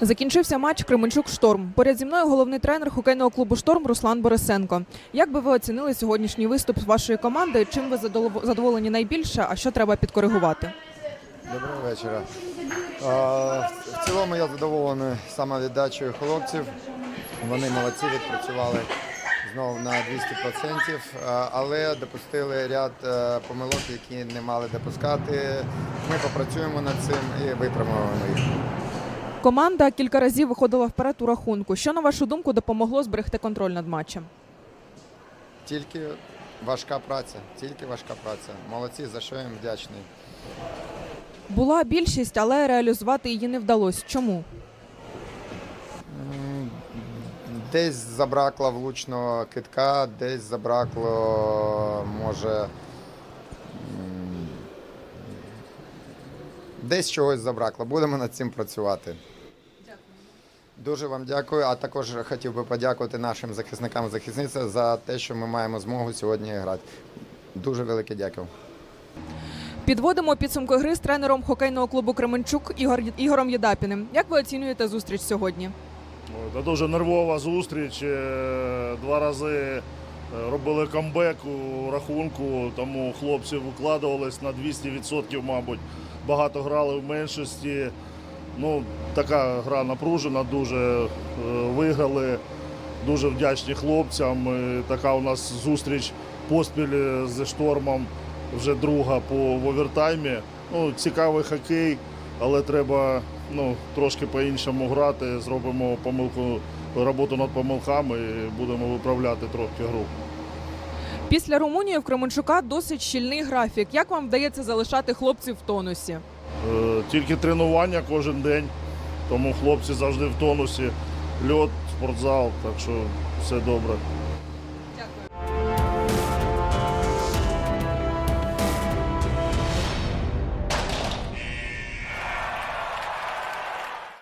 Закінчився матч Кременчук Шторм. Поряд зі мною головний тренер хокейного клубу Шторм Руслан Борисенко. Як би ви оцінили сьогоднішній виступ вашої команди? Чим ви задоволені найбільше, а що треба підкоригувати? Доброго вечора. В цілому я задоволений саме віддачею хлопців. Вони молодці, відпрацювали знову на 200%, але допустили ряд е, помилок, які не мали допускати. Ми попрацюємо над цим і виправимо їх. Команда кілька разів виходила вперед у рахунку. Що на вашу думку допомогло зберегти контроль над матчем? Тільки важка праця, тільки важка праця. Молодці, за що їм вдячний. Була більшість, але реалізувати її не вдалося. Чому? Десь забракло влучного китка, десь забракло, може. Десь чогось забракло. Будемо над цим працювати. Дуже вам дякую. А також хотів би подякувати нашим захисникам і захисницям за те, що ми маємо змогу сьогодні грати. Дуже велике дякую. Підводимо підсумки гри з тренером хокейного клубу Кременчук Ігор Ігорем Єдапіним. Як ви оцінюєте зустріч сьогодні? Це дуже нервова зустріч. Е, Два рази е, робили камбек у рахунку, тому хлопці викладувались на 200%, мабуть. Багато грали в меншості. Ну, така гра напружена, дуже е, виграли. Дуже вдячні хлопцям. Е, Така у нас зустріч поспіль е, зі штормом, вже друга по в овертаймі. Ну, цікавий хокей, але треба ну, трошки по-іншому грати. Зробимо помилку, роботу над помилками і будемо виправляти трохи гру. Після Румунії в Кременчука досить щільний графік. Як вам вдається залишати хлопців в тонусі? Е, Тільки тренування кожен день, тому хлопці завжди в тонусі. Льот, спортзал, так що все добре.